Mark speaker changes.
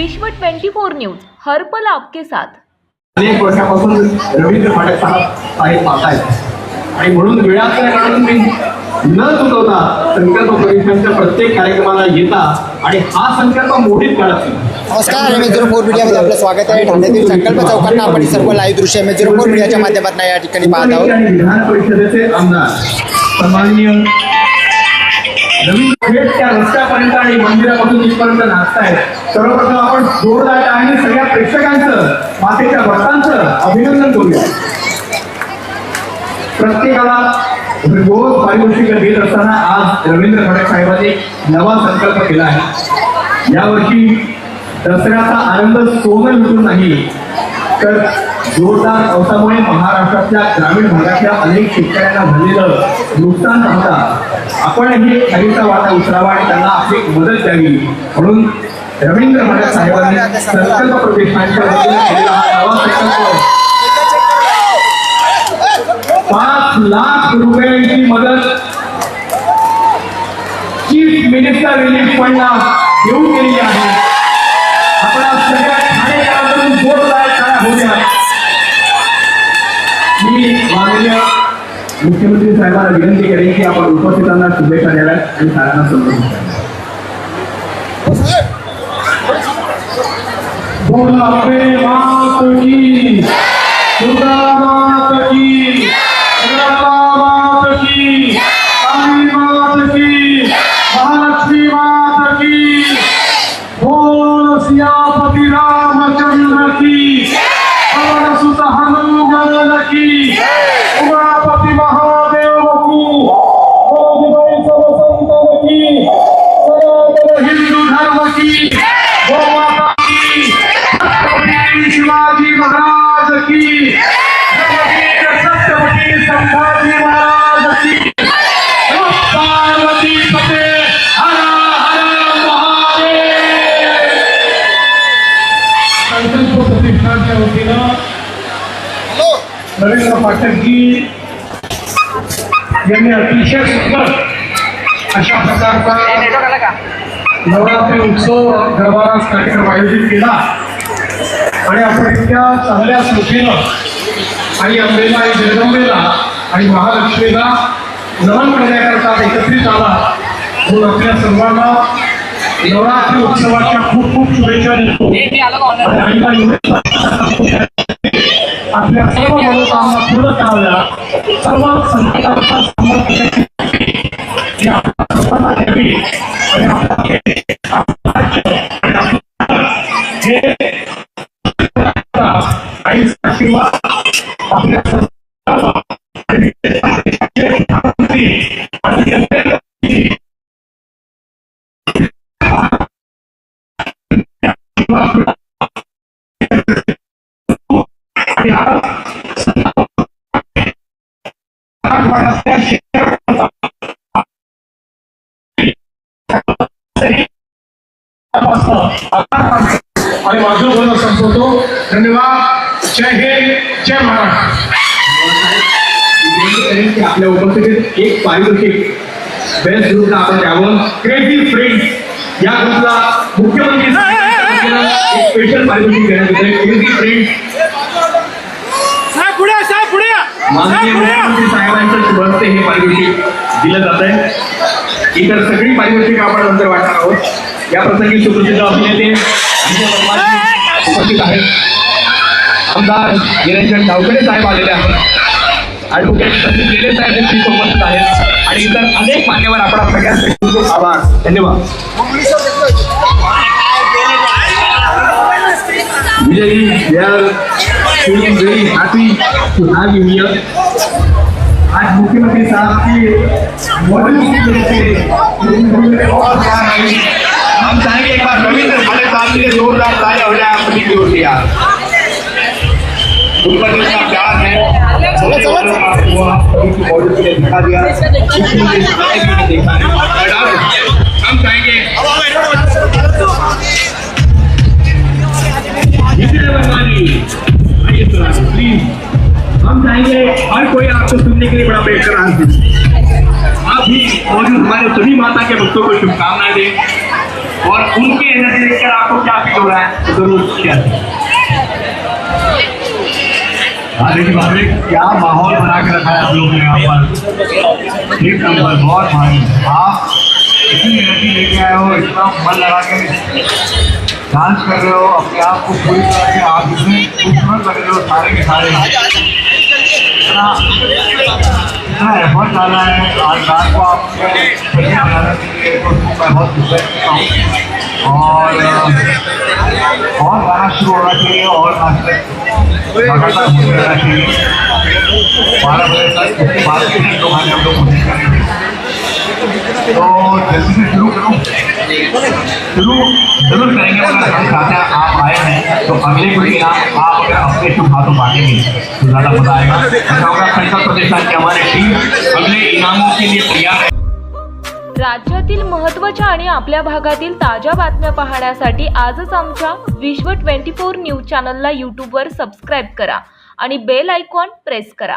Speaker 1: विश्व 24 न्यूज हर्पल आपके साथ.
Speaker 2: अनेक वर्षापासून रवींद्र फाटक साहेब साहेब पाहतायत. आणि म्हणून वेळाच्या काळात तुम्ही न चुकवता संकल्प परिषदेच्या प्रत्येक कार्यक्रमाला येता आणि हा संकल्प मोठीच काढत
Speaker 3: नमस्कार एम झिरो फोर मीडियामध्ये आपलं स्वागत आहे. ठाण्यातील संकल्प चौकांना आपण ही सर्व लाईव्ह दृश्य एम झिरो फोर मीडियाच्या माध्यमातून या ठिकाणी पाहत आहोत.
Speaker 2: विधान परिषदेचे आमदार सन्माननीय नवीन थेट त्या रस्त्यापर्यंत आणि मंदिरापासून इथपर्यंत नाचतायत. सर्वप्रथम आपण जोरदार आणि सगळ्या प्रेक्षकांचं मातेच्या भक्तांचं अभिनंदन करूया. प्रत्येकाला रोज पारितोषिक देत असताना आज रवींद्र खडक साहेबांनी नवा संकल्प केला आहे. यावर्षी दसऱ्याचा आनंद सोनं लुटून नाही तर जोरदार पावसामुळे महाराष्ट्रातल्या ग्रामीण भागातल्या अनेक शेतकऱ्यांना झालेलं नुकसान पाहता आपण हे खालीचा वाटा उचलावा आणि त्यांना आपली मदत द्यावी. म्हणून रवींद्र फडक साहेबांनी संकल्प प्रतिष्ठानच्या वतीने पाच लाख रुपयांची मदत चीफ मिनिस्टर रिलीफ फंडला देऊन केली आहे. आपण सगळ्या ठाणेकरांकडून जोरदार होत्या मी माननीय मुख्यमंत्री साहेबांना विनंती करेन की आपण उपस्थितांना शुभेच्छा द्याव्यात आणि साऱ्यांना समजून कराव्यात. बोला अपने मात की पाठकजी यांनी अतिशय सुंदर अशा प्रकारचा नवरात्री उत्सव दरबारास कार्यक्रम आयोजित केला. आणि आपण इतक्या चांगल्या स्मृतीनं आई अंबेला आई जगदंबेला आणि महालक्ष्मीला नमन करण्याकरता एकत्रित आला. म्हणून आपल्या सर्वांना नवरात्री उत्सवाच्या खूप खूप शुभेच्छा देतो. आणि आपल्या सर्व मनोकामना पूर्ण कराव्या सर्व संकटांचा सामोरं करण्याची या सर्वांना द्यावी आणि आपल्या आपलं राज्य आणि आपलं हे आईचा आशीर्वाद आपल्या सर्वांना आणि आणि जनतेला आणि आज मराठवाड्यातल्या शेतकऱ्यांचा आणि माझं बोलणं संपवतो धन्यवाद. जय हिंद जय महाराष्ट्र. आपल्या उपस्थितीत एक पारितोषिक बेस्ट ग्रुपला आपण द्यावं क्रेझी फ्रेंड या ग्रुपला मुख्यमंत्री स्पेशल पारितोषिक देण्यात येतंय क्रेझी फ्रेंड
Speaker 4: साहेब पुढे या, साहेब पुढे या.
Speaker 2: माननीय. मुख्यमंत्री साहेबांच्या हे पारितोषिक दिलं जात आहे. इतर सगळी पारितोषिक आपण नंतर वाटणार आहोत. या प्रसंगी सुप्रसिद्ध अभिनेते विजय उपस्थित आहेत. आमदार निरंजन गावकडे साहेब आलेले आहेत. ॲडव्होकेट संदीप गेले साहेब देखील उपस्थित आहेत. आणि इतर अनेक मान्यवर आपण खूप आभार. धन्यवाद. are feeling very happy to have you here. आज मुख्यमंत्री साहब की मौजूदगी की वजह से और प्यार आई हम चाहेंगे एक बार रविंद्र खाले साहब के लिए जोरदार तालियां हो जाए अपनी की ओर से यार उनका जितना प्यार है
Speaker 3: चलो, चलो।
Speaker 2: वो आप सभी की मौजूदगी ने दिखा दिया इसलिए ये शायद भी नहीं देखा है और अब हम चाहेंगे विजय वर्माजी हर कोई आपको सुनने के लिए बड़ा बेहतर आज आप भी मौजूद हमारे सभी माता के भक्तों को शुभकामनाएँ दें
Speaker 4: और उनकी एनर्जी देखकर आपको क्या फील हो रहा है, ज़रूर शेयर भाभी क्या माहौल बना के रखा है आप लोग ने यहाँ पर? एक नंबर बहुत भाई आप इतनी एनर्जी लेके आए हो, इतना मन लगा के डांस कर रहे हो, अपने आप को पूरी तरह से आप इसमें खूबसूरत लग रहे हो सारे के सारे। इतना इतना एफर्ट डाला है आज रात को आप तो मैं बहुत खुश हूँ और और गाना शुरू होना चाहिए और लगातार रहना चाहिए बारह बजे तक उसके बाद हम लोग करेंगे तो जल्दी से शुरू करूँ शुरू जरूर करेंगे चाहते हैं आप आए हैं तो अगले आप अगर अपने शुभ हाथों बांटेंगे तो ज़्यादा मजा आएगा प्रतिष्ठान की हमारी टीम अगले इनामों के लिए तैयार है
Speaker 1: राज्यातील महत्त्वाच्या आणि आपल्या भागातील ताज्या बातम्या पाहण्यासाठी आजच आमच्या विश्व ट्वेंटी फोर न्यूज चॅनलला यूट्यूबवर सबस्क्राईब करा आणि बेल आयकॉन प्रेस करा.